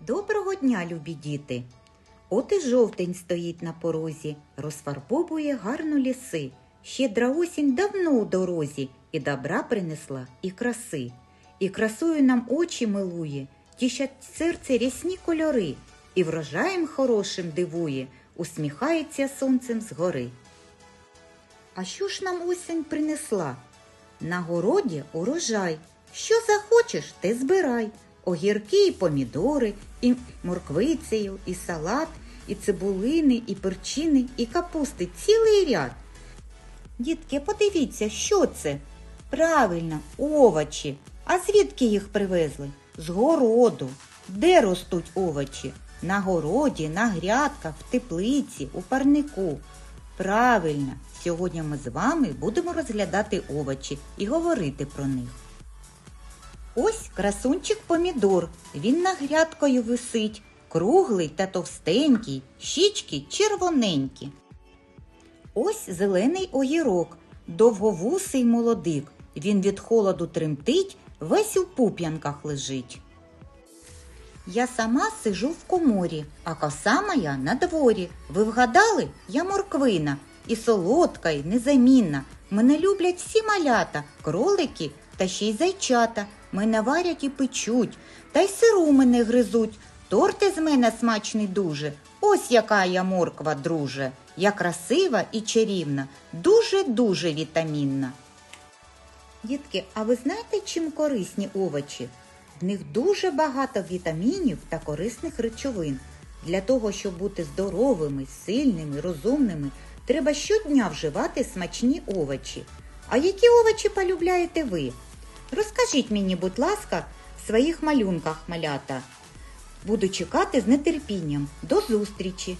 Доброго дня, любі діти! От і жовтень стоїть на порозі, розфарбовує гарно ліси. Щедра осінь давно у дорозі, і добра принесла, і краси. І красою нам очі милує, тішать серце рясні кольори, і врожаєм хорошим дивує, усміхається сонцем згори. А що ж нам осінь принесла? На городі урожай. Що захочеш, те збирай. Огірки і помідори, і морквицею, і салат, і цибулини, і перчини, і капусти цілий ряд. Дітки, подивіться, що це? Правильно, овочі. А звідки їх привезли? З городу. Де ростуть овочі? На городі, на грядках, в теплиці, у парнику. Правильно, сьогодні ми з вами будемо розглядати овочі і говорити про них. Ось красунчик помідор. Він на грядкою висить, круглий та товстенький, щічки червоненькі. Ось зелений огірок, довговусий молодик. Він від холоду тремтить, весь у пуп'янках лежить. Я сама сижу в коморі, а коса моя на дворі. Ви вгадали? Я морквина і солодка, і незамінна. Мене люблять всі малята, кролики та ще й зайчата. Мене варять і печуть, та й сиру мене гризуть. Торти з мене смачний дуже. Ось яка я морква, друже. Я красива і чарівна, дуже-дуже вітамінна. Дітки, а ви знаєте, чим корисні овочі? В них дуже багато вітамінів та корисних речовин. Для того, щоб бути здоровими, сильними, розумними, треба щодня вживати смачні овочі. А які овочі полюбляєте ви? Розкажіть мені, будь ласка, в своїх малюнках малята. Буду чекати з нетерпінням. До зустрічі!